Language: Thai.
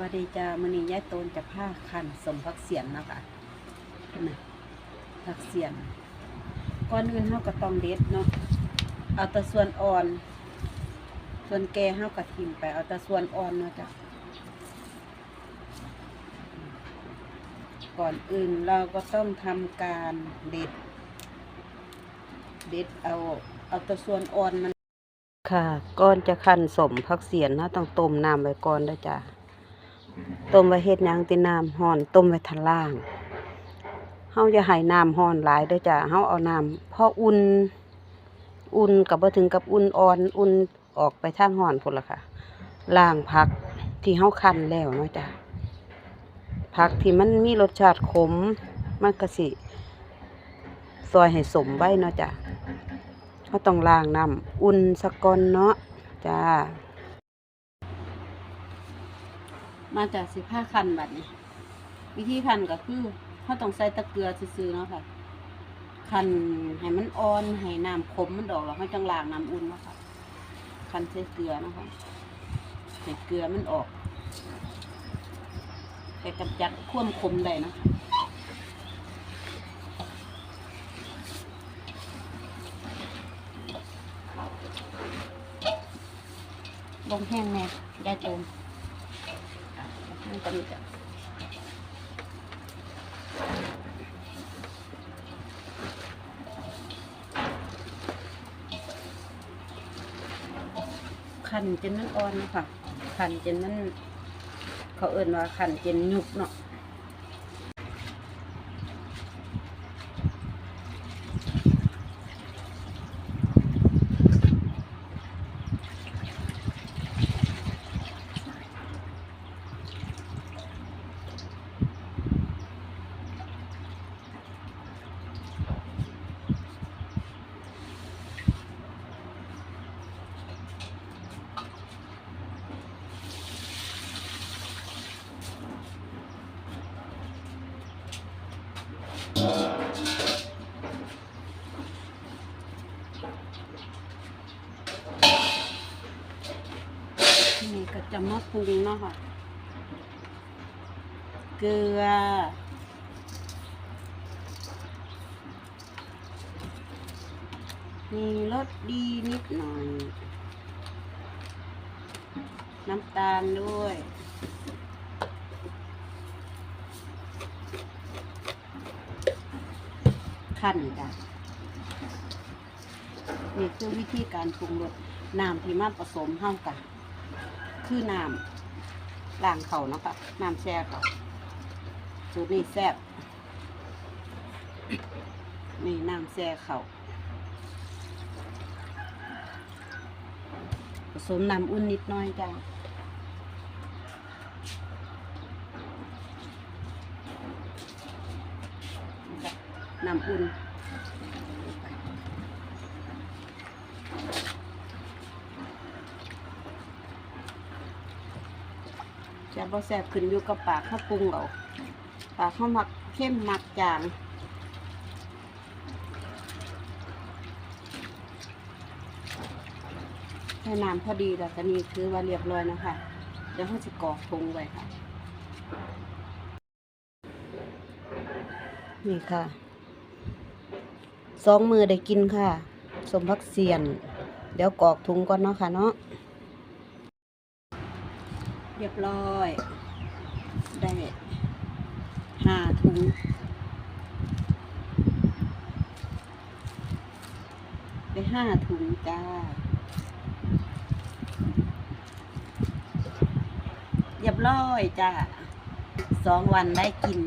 วัสดีจ้ามือนี้ยายโตนจะผ้าคันสมพักเสียนนะคะนไหมพักเสียนก่อนอื่นเฮาก็ต้องเด็ดเนาะเอาแต่ส่วนอ่อน ส่วนแก่เฮาก็ทิ่มไป เอาแต่ส่วนอ่อนเนาะจ้ะก่อนอื่นเราก็ต้องทำการเด็ด เด็ดเอาเอาแต่ส่วนอ่อนมันค่ะก่อนจะคันสมพักเสียนนะต้องต้มน้ำไว้ก่อนเด้อจ้ะ ต้มไว้เฮ็ดหยังติน้ำร้อนต้มไว้ทันล่างเฮาอย่าให้น้ำร้อนหลายเด้อจ้ะเฮาเอาน้ำพออุ่นอุ่นกับบ่ถึงกับอุ่นอ่อนอุ่นออกไปทางร้อนพุ่นละค่ะล้างผักที่เฮาคั้นแล้วเนาะจ้ะผักที่มันมีรสชาติขมมันก็สิซอยให้สมไว้เนาะจ้ะเขาต้องล้างน้ำอุ่นสักก่อนเนาะจ้า มาจากสิผ้าคันบัดนี้ วิธีคันก็คือเขาต้องใส่ตะเกียบซื่อๆเนาะค่ะ คันให้มันอ่อนให้น้ำขมมันออกแล้วเขาจังล้างน้ำอุ่นเนาะค่ะคันใส่เกลือนะคะให้เกลือมันออกไปกำจัดควมขมได้นะลงแห้งแน่ได้เติม มันก็มีแต่ขันจนมันอ่อนเนาะค่ะขันจนมัน เขาเอิ่นว่าขันจนยุบเนาะ นี่ก็จะมาปรุงเนาะค่ะ เกลือ มีรสดีนิดหน่อย น้ำตาลด้วย ขั้นจ้ะนี่คือวิธีการปรุงรสน้ำที่มาผสมเข้ากันคือน้ำล้างเขานะคะน้ำแช่เขาสูตรนี้แซ่บนี่น้ำแช่เขาผสมน้ำอุ่นนิดน้อยจ้ะนี่จ้ะ น้ำอุ่นจะบ่แซ่บขึ้นอยู่กับปากข้าปรุงเอาปากข้ามักเข้มมักจางใช้น้ำพอดีแล้วก็นี่คือว่าเรียบร้อยนะคะเดี๋ยวเขาจะกรอกปรุงไว้ค่ะ นี่ค่ะ สองมือได้กินค่ะ สมพักเสียน เดี๋ยวกรอกถุงก่อนเนาะค่ะเนาะเรียบร้อย ได้ห้าถุงได้ห้าถุงจ้าเรียบร้อยจ้าสองวันได้กิน